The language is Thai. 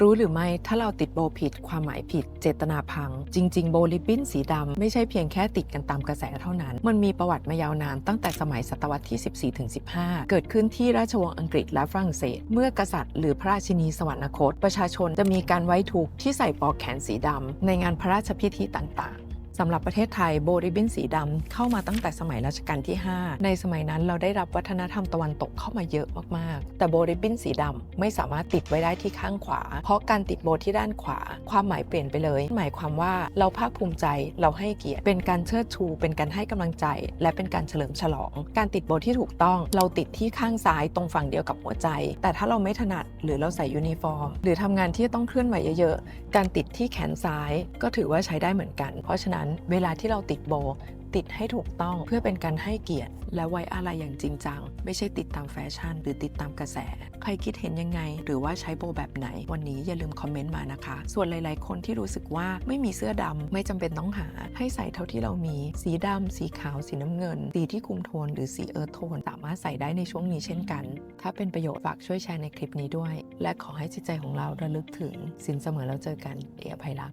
รู้หรือไม่ถ้าเราติดโบผิด ความหมายผิด เจตนาพัง จริง ๆ โบลิบบิ้นสีดำไม่ใช่เพียงแค่ติดกันตามกระแสเท่านั้น มันมีประวัติมายาวนานตั้งแต่สมัยศตวรรษที่ 14-15 เกิดขึ้นที่ราชวงศ์อังกฤษและฝรั่งเศส เมื่อกษัตริย์หรือพระราชินีสวรรคต ประชาชนจะมีการไว้ทุกข์ที่ใส่ปลอกแขนสีดำในงานพระราชพิธีต่างๆ สำหรับประเทศไทยโบริบินสีดำเข้ามาตั้งแต่สมัยรัชกาลที่ 5 ในสมัยนั้นเราได้รับวัฒนธรรมตะวันตกเข้ามาเยอะมากๆ แต่โบริบินสีดำไม่สามารถติดไว้ได้ที่ข้างขวา เพราะการติดโบที่ด้านขวา ความหมายเปลี่ยนไปเลย หมายความว่าเราภาคภูมิใจเราให้เกียรติเป็นการเชิดชู เป็นการให้กำลังใจ และเป็นการเฉลิมฉลอง การติดโบที่ถูกต้อง เราติดที่ข้างซ้ายตรงฝั่งเดียวกับหัวใจ แต่ถ้าเราไม่ถนัดหรือเราใส่ยูนิฟอร์ม หรือทำงานที่ต้องเคลื่อนไหวเยอะๆการติดที่แขนซ้ายก็ถือว่าใช้ได้เหมือนกัน เพราะฉะนั้นเวลาที่เราติดโบ ติดให้ถูกต้องเพื่อเป็นการให้เกียรติ และไว้อะไรอย่างจริงจัง ไม่ใช่ติดตามแฟชั่น หรือติดตามกระแส ใครคิดเห็นยังไง หรือว่าใช้โบแบบไหน วันนี้อย่าลืมคอมเมนต์มานะคะ ส่วนหลาย ๆ คนที่รู้สึกว่าไม่มีเสื้อดำไม่จำเป็นต้องหา ให้ใส่เท่าที่เรามี สีดำสีขาว สีน้ำเงิน สีที่คุมโทน หรือสีเอิร์ธโทน สามารถใส่ได้ในช่วงนี้เช่นกัน ถ้าเป็นประโยชน์ฝากช่วยแชร์ในคลิปนี้ด้วย และขอให้จิตใจของเราระลึกถึงสินเสมอแล้วเจอกันเออภัยรัก